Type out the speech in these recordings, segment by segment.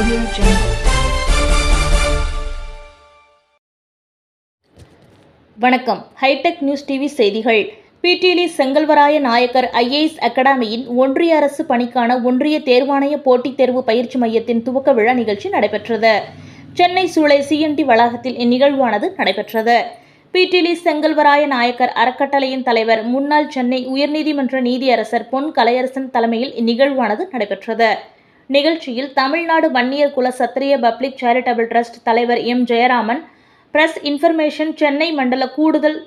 Audio Jungle. வணக்கம் hitech news TV செய்திகள். பிடிலி செங்கல்வராய நாயக்கர் ஐஏஎஸ் அகாடமியின் ஒன்றிய அரசு பணிக்கான ஒன்றிய தேர்வாணைய போட்டித் தேர்வு பயிற்சி மையத்தின் துவக்க விழா நிகழ்ச்சி நடைபெற்றது. சென்னை சூளை சிஎன்டி வளாகத்தில் இந்நிகழ்வானது நடைபெற்றது. பிடிலி செங்கல்வராய நாயக்கர் அறக்கட்டளையின் தலைவர் முன்னாள் சென்னை உயர்நீதிமன்ற நீதியரசர் பொன் கலையரசன் தலைமையில் இந்நிகழ்வானது நடைபெற்றது. நிகழ்ச்சியில் Tamil Nadu Vanniyar Kula Kshatriya public charitable trust தலைவர் M. Jayaraman press information Chennai மண்டல கூடுதல்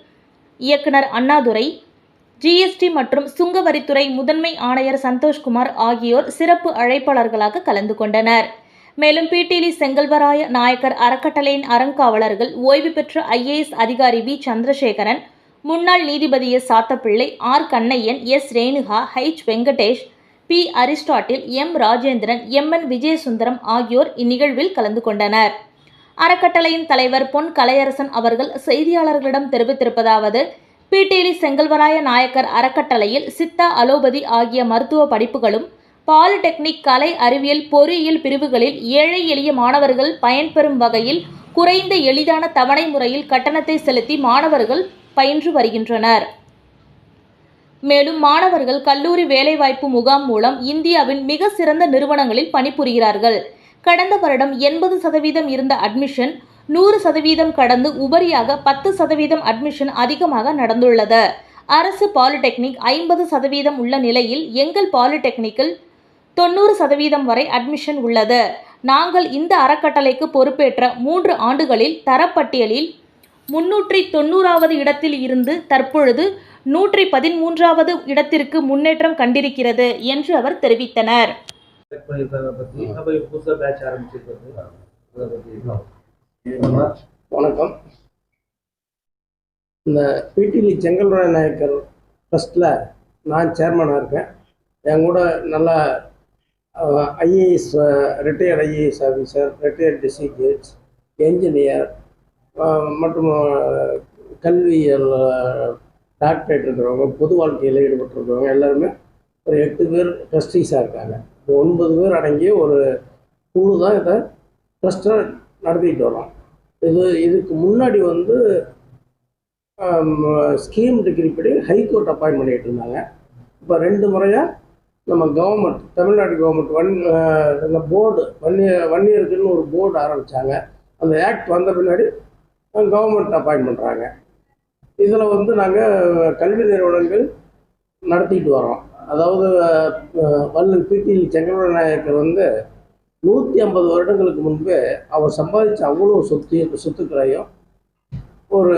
இயக்குனர் அண்ணாதுரை ஜிஎஸ்டி மற்றும் சுங்கவரித்துறை முதன்மை ஆணையர் சந்தோஷ்குமார் ஆகியோர் சிறப்பு அழைப்பாளர்களாக கலந்து கொண்டனர். மேலும் பிடிலி செங்கல்வராய நாயக்கர் அறக்கட்டளையின் அறங்காவலர்கள் ஓய்வு பெற்ற ஐஏஎஸ் அதிகாரி வி. சந்திரசேகரன் முன்னாள் நீதிபதி S. Sathappillai R. Kannaiyan S. Renuka H. Venkatesh P. Aristotle M. Rajendran M. N. Vijayasundaram ஆகியோர் இந்நிகழ்வில் கலந்து கொண்டனர். அறக்கட்டளையின் தலைவர் பொன் கலையரசன் அவர்கள் செய்தியாளர்களிடம் தெரிவித்திருப்பதாவது பிடிலி செங்கல்வராய நாயக்கர் அறக்கட்டளையில் சித்தா அலோபதி ஆகிய மருத்துவ படிப்புகளும் பாலிடெக்னிக் கலை அறிவியல் பொறியியல் பிரிவுகளில் ஏழை எளிய மாணவர்கள் பயன்பெறும் வகையில் குறைந்த எளிதான தவணை முறையில் கட்டணத்தை செலுத்தி மாணவர்கள் பயின்று வருகின்றனர். மேலும் மாணவர்கள் கல்லூரி வேலைவாய்ப்பு முகாம் மூலம் இந்தியாவின் மிக சிறந்த நிறுவனங்களில் பணிபுரிகிறார்கள். கடந்த வருடம் எண்பது சதவீதம் இருந்த அட்மிஷன் நூறு சதவீதம் கடந்து உபரியாக பத்து சதவீதம் அட்மிஷன் அதிகமாக நடந்துள்ளது. அரசு பாலிடெக்னிக் ஐம்பது சதவீதம் உள்ள நிலையில் எங்கள் பாலிடெக்னிக்கில் தொண்ணூறு சதவீதம் வரை அட்மிஷன் உள்ளது. நாங்கள் இந்த அறக்கட்டளைக்கு பொறுப்பேற்ற மூன்று ஆண்டுகளில் தரப்பட்டியலில் முன்னூற்றி தொண்ணூறாவது இடத்தில் இருந்து தற்பொழுது நூற்றி பதிமூன்றாவது இடத்திற்கு முன்னேற்றம் கண்டிருக்கிறது என்று அவர் தெரிவித்தனர். வணக்கம். இந்த பிடிலி செங்கல்ராய நாயக்கர் ட்ரஸ்ட்டில் நான் சேர்மனாக இருக்கேன். என் கூட நல்லா IAS retired IAS officer retired district judge engineer மற்றும் கல்வியல் டாக்டரேட் இருக்கிறவங்க பொது வாழ்க்கையில் ஈடுபட்டிருக்கிறவங்க எல்லாருமே ஒரு எட்டு பேர் ட்ரஸ்டீஸாக இருக்காங்க. இப்போ ஒன்பது பேர் அடங்கிய ஒரு குழு தான் இதை ட்ரஸ்ட்டை நடத்திட்டு வரோம் இது இதுக்கு முன்னாடி வந்து ஸ்கீம் டிகிரி படி ஹைகோர்ட் அப்பாயின்ட் பண்ணிகிட்டு இருந்தாங்க. இப்போ ரெண்டு முறையாக நம்ம கவர்மெண்ட் தமிழ்நாடு கவர்மெண்ட் ஒன் இந்த போர்டு ஒன் இயர் ஒன் இயருக்குன்னு ஒரு போர்டு ஆரம்பித்தாங்க அந்த ஆக்ட் வந்த பின்னாடி கவர்மெண்ட் அப்பாயின்ட் பண்ணுறாங்க இதில் வந்து நாங்கள் கல்வி நிறுவனங்கள் நடத்திட்டு வரோம் அதாவது அஹ், பிடி செங்கல்வர நாயக்கர் வந்து நூற்றி ஐம்பது வருடங்களுக்கு முன்பே அவர் சம்பாதிச்ச அவ்வளோ சொத்து சொத்துக்களையும் ஒரு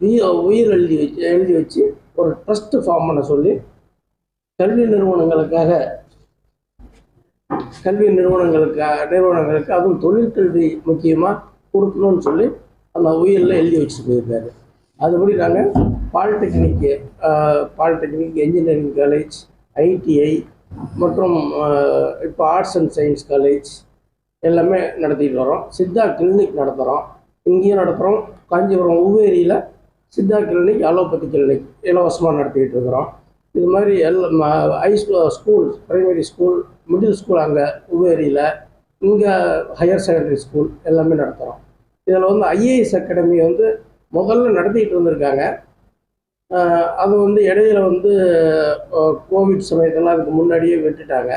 உயிர் உயிர் எழுதி வச்சு எழுதி வச்சு ஒரு ட்ரஸ்ட்டு ஃபார்ம் பண்ண சொல்லி கல்வி நிறுவனங்களுக்காக கல்வி நிறுவனங்களுக்கு நிறுவனங்களுக்கு அதுவும் தொழிற்கல்வி முக்கியமாக கொடுக்கணும்னு சொல்லி அந்த உயிரில் எழுதி வச்சுட்டு போயிருக்காரு. அதுபடி நாங்கள் பாலிடெக்னிக்கு பாலிடெக்னிக் இன்ஜினியரிங் காலேஜ் ஐடிஐ மற்றும் இப்போ ஆர்ட்ஸ் அண்ட் சயின்ஸ் காலேஜ் எல்லாமே நடத்திட்டு வரோம் சித்தா கிளினிக் நடத்துகிறோம் இங்கேயும் நடத்துகிறோம் காஞ்சிபுரம் உவேரியில் சித்தா கிளினிக் அலோபதி கிளினிக் இலவசமாக நடத்திக்கிட்டு இருக்கிறோம். இது மாதிரி எல்லா high school primary school middle school அங்கே உவேரியில் இங்கே ஹையர் செகண்டரி ஸ்கூல் எல்லாமே நடத்துகிறோம் இதில் வந்து ஐஏஎஸ் அகாடமி வந்து முதல்ல நடத்திக்கிட்டு இருந்திருக்காங்க. அது வந்து இடையில வந்து கோவிட் சமயத்தில் அதுக்கு முன்னாடியே விட்டுட்டாங்க.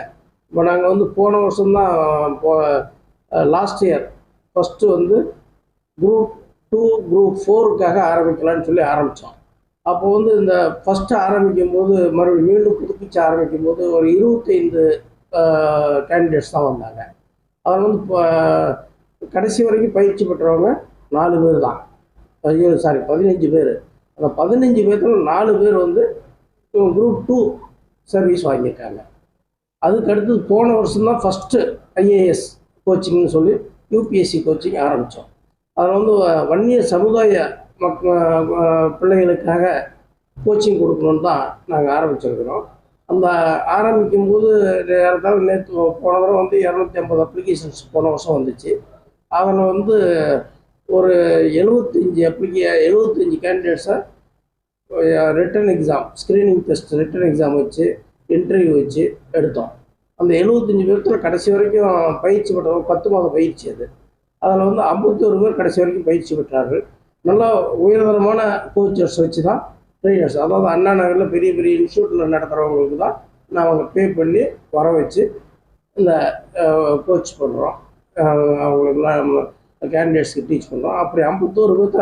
இப்போ நாங்கள் வந்து போன வருஷம்தான் போ லாஸ்ட் இயர் ஃபஸ்ட்டு வந்து குரூப் டூ குரூப் ஃபோருக்காக ஆரம்பிக்கலாம்னு சொல்லி ஆரம்பித்தோம் அப்போ வந்து இந்த ஃபஸ்ட்டு ஆரம்பிக்கும் போது மறுபடியும் மீண்டும் புதுப்பிச்சு ஆரம்பிக்கும் போது ஒரு இருபத்தைந்து கேண்டிடேட்ஸ் தான் வந்தாங்க. அவர் வந்து இப்போ கடைசி வரைக்கும் பயிற்சி பெற்றவங்க நாலு பேர் தான். ஐயோ சாரி பதினஞ்சு பேர். அந்த பதினஞ்சு பேர்த்துல நாலு பேர் வந்து குரூப் டூ சர்வீஸ் வாங்கியிருக்காங்க. அதுக்கடுத்து போன வருஷம் தான் ஃபஸ்ட்டு ஐஏஎஸ் கோச்சிங்னு சொல்லி யூபிஎஸ்சி கோச்சிங் ஆரம்பித்தோம் அதில் வந்து வன்னிய சமுதாய மக் பிள்ளைகளுக்காக கோச்சிங் கொடுக்கணுன்னு தான் நாங்கள் ஆரம்பிச்சிருக்கிறோம். அந்த ஆரம்பிக்கும் போது ஏறத்தாழ நேற்று போன தடவை வந்து இரநூத்தி ஐம்பது அப்ளிகேஷன்ஸ் போன வருஷம் வந்துச்சு. அதில் வந்து ஒரு எழுபத்தஞ்சி அப்ளிகே எழுபத்தஞ்சி கேண்டிடேட்ஸை written exam screening test written exam வச்சு இன்டர்வியூ வச்சு எடுத்தோம். அந்த எழுபத்தஞ்சு பேர்த்தில் கடைசி வரைக்கும் பயிற்சி பெற்றவங்க பத்து மாதம் பயிற்சி அது. அதில் வந்து ஐம்பத்தோரு பேர் கடைசி வரைக்கும் பயிற்சி பெற்றார்கள். நல்லா உயர்தரமான கோச்சர்ஸ் வச்சு தான் ட்ரைனர்ஸ் அதாவது அண்ணா நகரில் பெரிய பெரிய இன்ஸ்டியூட்டில் நடத்துகிறவங்களுக்கு தான் நாங்கள் பே பண்ணி வர வச்சு இந்த கோச் பண்ணுறோம். அவங்களுக்குலாம் கேண்டிடேட்ஸ்க்கு டீச் பண்ணுறோம் அப்படி ஐம்பத்தோரு பேர்த்த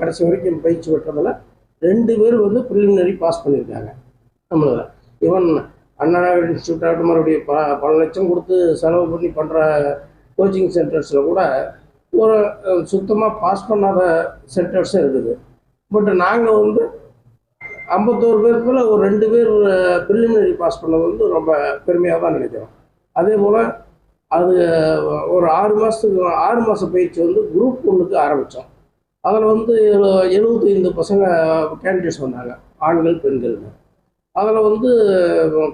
கடைசி வரைக்கும் பயிற்சி பெற்றதில் ரெண்டு பேர் வந்து ப்ரிலிமினரி பாஸ் பண்ணியிருக்காங்க. நம்மள ஈவன் அண்ணா இன்ஸ்டியூட் ஆகட்டும் மறுபடியும் ப பல லட்சம் கொடுத்து செலவு பண்ணி பண்ணுற கோச்சிங் சென்டர்ஸில் கூட ஒரு சுத்தமாக பாஸ் பண்ணாத சென்டர்ஸும் இருக்குது. பட் நாங்கள் வந்து ஐம்பத்தோரு பேர் போல் ஒரு ரெண்டு பேர் ப்ரிலிமினரி பாஸ் பண்ணது வந்து ரொம்ப பெருமையாக தான் நினைக்கிறோம். அதே போல் அது ஒரு ஆறு மாதத்துக்கு ஆறு மாத பயிற்சி வந்து குரூப் ஒன்றுக்கு ஆரம்பித்தோம் அதில் வந்து எழுபத்தி ஐந்து பசங்க கேண்டிடேட்ஸ் வந்தாங்க ஆண்கள் பெண்கள்னு அதில் வந்து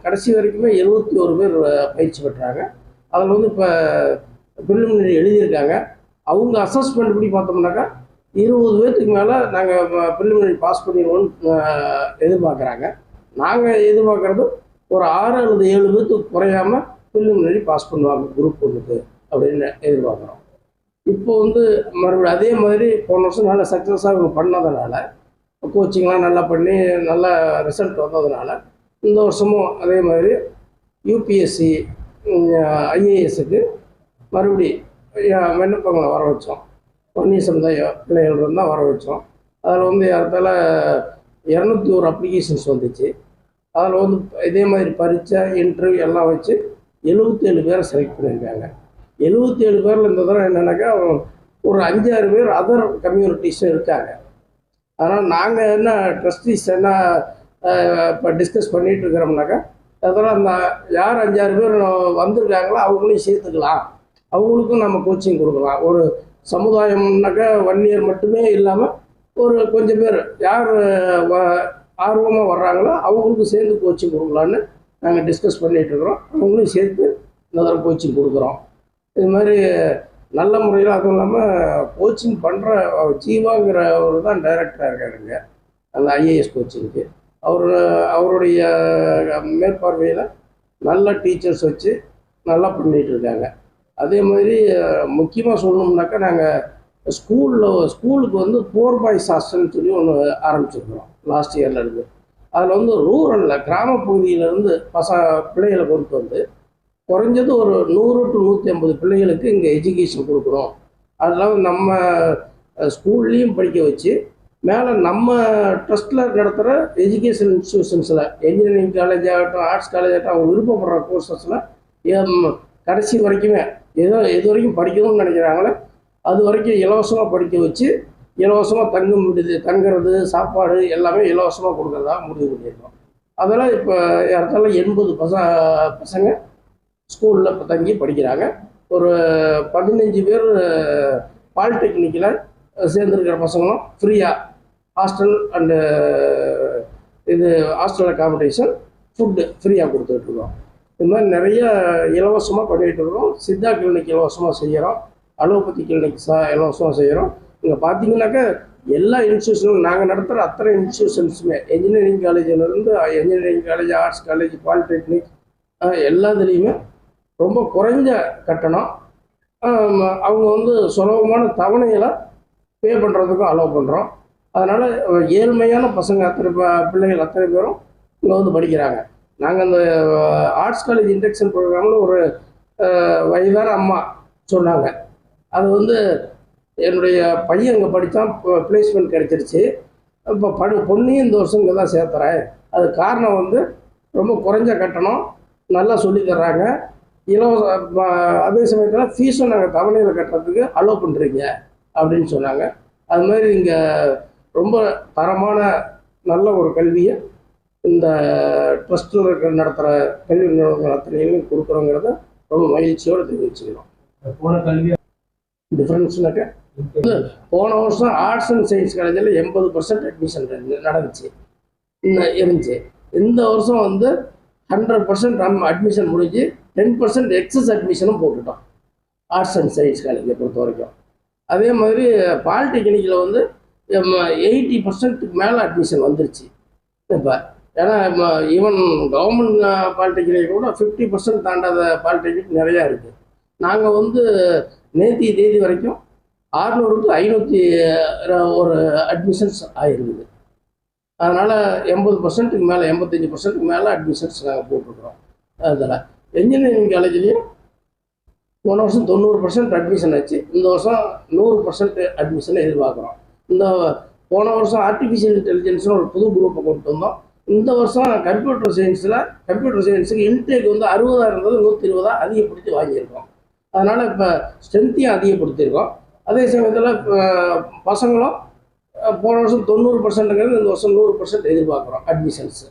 கடைசி வரைக்குமே எழுபத்தி ஒரு பேர் பயிற்சி பெற்றாங்க. அதில் வந்து இப்போ ப்ரிலிமினரி எழுதியிருக்காங்க. அவங்க அசஸ்மெண்ட் படி பார்த்தோம்னாக்கா இருபது பேர்த்துக்கு மேலே நாங்கள் ப்ரிலிமினரி பாஸ் பண்ணிடுவோம்னு எதிர்பார்க்குறாங்க. நாங்கள் எதிர்பார்க்குறது ஒரு ஆறு அல்லது ஏழு பேர்த்துக்கு பில்லு முன்னாடி பாஸ் பண்ணுவாங்க குரூப் ஒன்றுக்கு அப்படின்னு எதிர்பார்க்குறோம். இப்போ வந்து மறுபடியும் அதே மாதிரி போன வருஷம் நல்லா சக்ஸஸாக இவங்க பண்ணதுனால கோச்சிங்லாம் நல்லா பண்ணி நல்ல ரிசல்ட் வந்ததுனால இந்த வருஷமும் அதே மாதிரி யூபிஎஸ்சி ஐஏஎஸ்க்கு மறுபடி விண்ணப்பங்களை வர வச்சோம். வன்னிய சமுதாய பிள்ளைகள் இருந்தால் வர வச்சோம். அதில் வந்து இடத்துல இரநூத்தி ஒரு அப்ளிகேஷன்ஸ் வந்துச்சு. அதில் வந்து இதே மாதிரி பரீட்சை இன்டர்வியூ எல்லாம் வச்சு எழுபத்தேழு பேரை செலக்ட் பண்ணியிருக்காங்க. எழுபத்தேழு பேரில் இந்த தடவை என்னென்னாக்கா ஒரு அஞ்சாறு பேர் அதர் கம்யூனிட்டிஸும் இருக்காங்க. அதனால் நாங்கள் என்ன ட்ரஸ்டீஸ் என்ன இப்போ டிஸ்கஸ் பண்ணிட்டு இருக்கிறோம்னாக்கா அதெல்லாம் அந்த யார் அஞ்சாறு பேர் வந்திருக்காங்களோ அவங்களையும் சேர்த்துக்கலாம். அவங்களுக்கும் நம்ம கோச்சிங் கொடுக்கலாம். ஒரு சமுதாயம்னாக்கா ஒன் இயர் மட்டுமே இல்லாமல் ஒரு கொஞ்சம் பேர் யார் ஆர்வமாக வர்றாங்களோ அவங்களுக்கும் சேர்ந்து கோச்சிங் கொடுக்கலான்னு நாங்கள் டிஸ்கஸ் பண்ணிகிட்டு இருக்கிறோம். அவங்களும் சேர்த்து இன்னொரு கோச்சிங் கொடுக்குறோம். இது மாதிரி நல்ல முறையில் அதுவும் இல்லாமல் கோச்சிங் பண்ணுற ஜீவாங்கிறவர் தான் டைரக்டராக இருக்காருங்க அந்த ஐஏஎஸ் கோச்சிங்க்கு அவர் அவருடைய மேற்பார்வையில் நல்ல டீச்சர்ஸ் வச்சு நல்லா பண்ணிகிட்டு இருக்காங்க. அதே மாதிரி முக்கியமாக சொல்லணும்னாக்கா நாங்கள் ஸ்கூலில் ஸ்கூலுக்கு வந்து போர் பாய்ஸ் ஹாஸ்டல்னு சொல்லி ஒன்று ஆரம்பிச்சிருக்கிறோம். லாஸ்ட் இயரில் அதில் வந்து ரூரலில் கிராமப்பகுதியிலேருந்து பச பிள்ளைகளை கொண்டு வந்து குறைஞ்சது ஒரு நூறு டு நூற்றி ஐம்பது பிள்ளைகளுக்கு இங்கே எஜுகேஷன் கொடுக்குறோம் அதெல்லாம் நம்ம ஸ்கூல்லையும் படிக்க வச்சு மேலே நம்ம ட்ரஸ்ட்டில் நடத்துகிற எஜுகேஷன் இன்ஸ்டியூஷன்ஸில் இன்ஜினியரிங் காலேஜ் ஆகட்டும் ஆர்ட்ஸ் காலேஜ் ஆகட்டும் அவங்க விருப்பப்படுற கோர்சஸில் கடைசி வரைக்குமே எதோ எது வரைக்கும் படிக்கணும்னு நினைக்கிறாங்களோ அது வரைக்கும் இலவசமாக படிக்க வச்சு இலவசமாக தங்கும் விடுது தங்குறது சாப்பாடு எல்லாமே இலவசமாக கொடுக்குறதா முடிவு பண்ணியிருக்கோம். அதெல்லாம் இப்போ ஏறத்தாழ எண்பது பச பசங்க ஸ்கூலில் இப்போ தங்கி படிக்கிறாங்க. ஒரு பதினஞ்சு பேர் பாலிடெக்னிக்கில் சேர்ந்துருக்கிற பசங்களும் ஃப்ரீயாக ஹாஸ்டல் அண்டு இது ஹாஸ்டல் அகாமடேஷன் ஃபுட்டு ஃப்ரீயாக கொடுத்துட்ருக்கோம் இது மாதிரி நிறைய இலவசமாக பண்ணிகிட்டு இருக்கோம். சித்தா கிளினிக் இலவசமாக செய்கிறோம் அலோபதி கிளினிக் சா இலவசமாக செய்கிறோம் இங்கே பார்த்தீங்கன்னாக்கா எல்லா இன்ஸ்டியூஷனும் நாங்கள் நடத்துகிற அத்தனை இன்ஸ்டியூஷன்ஸுமே engineering காலேஜிலேருந்து engineering college arts college polytechnic எல்லாத்துலேயுமே ரொம்ப குறைஞ்ச கட்டணம். அவங்க வந்து சுலபமான தவணைகளை பே பண்ணுறதுக்கும் அலோவ் பண்ணுறோம் அதனால் ஏழ்மையான பசங்க அத்தனை பிள்ளைகள் அத்தனை பேரும் இங்கே வந்து படிக்கிறாங்க. நாங்கள் அந்த ஆர்ட்ஸ் காலேஜ் இண்டக்ஷன் ப்ரோக்ராமில் ஒரு வயதான அம்மா சொன்னாங்க. அது வந்து என்னுடைய பையன் இங்கே படித்தான் பிளேஸ்மெண்ட் கிடைச்சிருச்சு. இப்போ படு பொண்ணையும் இந்த வருஷம் இங்கே தான் சேர்த்துறேன். அது காரணம் வந்து ரொம்ப குறைஞ்ச கட்டணம் நல்லா சொல்லித் தர்றாங்க. இலவச அதே சமயத்தில் ஃபீஸும் நாங்கள் தவணையில் கட்டுறதுக்கு அலோவ் பண்ணுறீங்க அப்படின்னு சொன்னாங்க. அது மாதிரி இங்கே ரொம்ப தரமான நல்ல ஒரு கல்வியை இந்த ட்ரஸ்ட்டில் இருக்கிற நடத்துகிற கல்வி நிறுவனங்கள் அத்தனையும் கொடுக்குறோங்கிறத ரொம்ப மகிழ்ச்சியோடு தெரிவிச்சுக்கிறோம். போன கல்வி டிஃப்ரென்ஸ்னாக்க போன வருஷம் ஆர்ட்ஸ் அண்ட் சயின்ஸ் காலேஜில் எண்பது பர்சன்ட் அட்மிஷன் நடந்துச்சு. இன்னும் இருந்துச்சு. இந்த வருஷம் வந்து ஹண்ட்ரட் பர்சன்ட் அட்மிஷன் முடிஞ்சு டென் பர்சன்ட் எக்ஸஸ் அட்மிஷனும் போட்டுட்டோம். ஆர்ட்ஸ் அண்ட் சயின்ஸ் காலேஜை பொறுத்த வரைக்கும். அதே மாதிரி பாலிடெக்னிக்கில் வந்து எயிட்டி பர்சன்ட்டுக்கு மேலே அட்மிஷன் வந்துருச்சு. இப்போ ஏன்னா ஈவன் கவர்மெண்ட் பாலிடெக்னிக் கூட ஃபிஃப்டி பர்சன்ட் தாண்டாத பாலிடெக்னிக் நிறையா இருக்குது நாங்கள் வந்து நேத்தி தேதி வரைக்கும் ஆறுநூறுக்கு ஐநூற்றி ஒரு அட்மிஷன்ஸ் ஆகிருக்குது அதனால் எண்பது பர்சன்ட்டுக்கு மேலே எண்பத்தஞ்சு பர்சன்ட்டுக்கு மேலே அட்மிஷன்ஸ் நாங்கள் போட்டிருக்கிறோம். அதில் இன்ஜினியரிங் காலேஜ்லேயும் போன வருஷம் தொண்ணூறு பர்சன்ட் அட்மிஷன் ஆச்சு. இந்த வருஷம் நூறு பர்சன்ட் அட்மிஷனை எதிர்பார்க்குறோம். இந்த போன வருஷம் ஆர்டிஃபிஷியல் இன்டெலிஜென்ஸ்னு ஒரு புது குரூப்பை கொண்டு வந்தோம். இந்த வருஷம் கம்ப்யூட்டர் சயின்ஸில் கம்ப்யூட்டர் சயின்ஸுக்கு இன்டேக் வந்து அறுபதாக இருந்தது நூற்றி இருபதாக அதிகப்படுத்தி வாங்கியிருக்கோம். அதனால் இப்போ ஸ்ட்ரென்த்தையும் அதிகப்படுத்தியிருக்கோம். அதே சமயத்தில் பசங்களும் போன வருஷம் தொண்ணூறு பர்சன்ட்டுங்கிறது இந்த வருஷம் நூறு பர்சன்ட் எதிர்பார்க்குறோம் அட்மிஷன்ஸு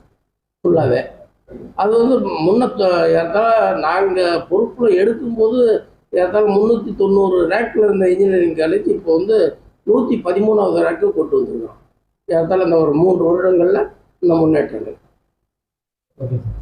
ஃபுல்லாகவே அது வந்து முன்ன ஏற்றால நாங்கள் பொறுப்பில் எடுக்கும்போது ஏற்றால முந்நூற்றி தொண்ணூறு ரேக்கில் இருந்த இன்ஜினியரிங் காலேஜ் இப்போ வந்து நூற்றி பதிமூணாவது ரேக்கு கொண்டு வந்திருக்கிறோம். ஏற்றால இந்த ஒரு மூன்று வருடங்களில் இந்த முன்னேற்றங்கள். Okay sir.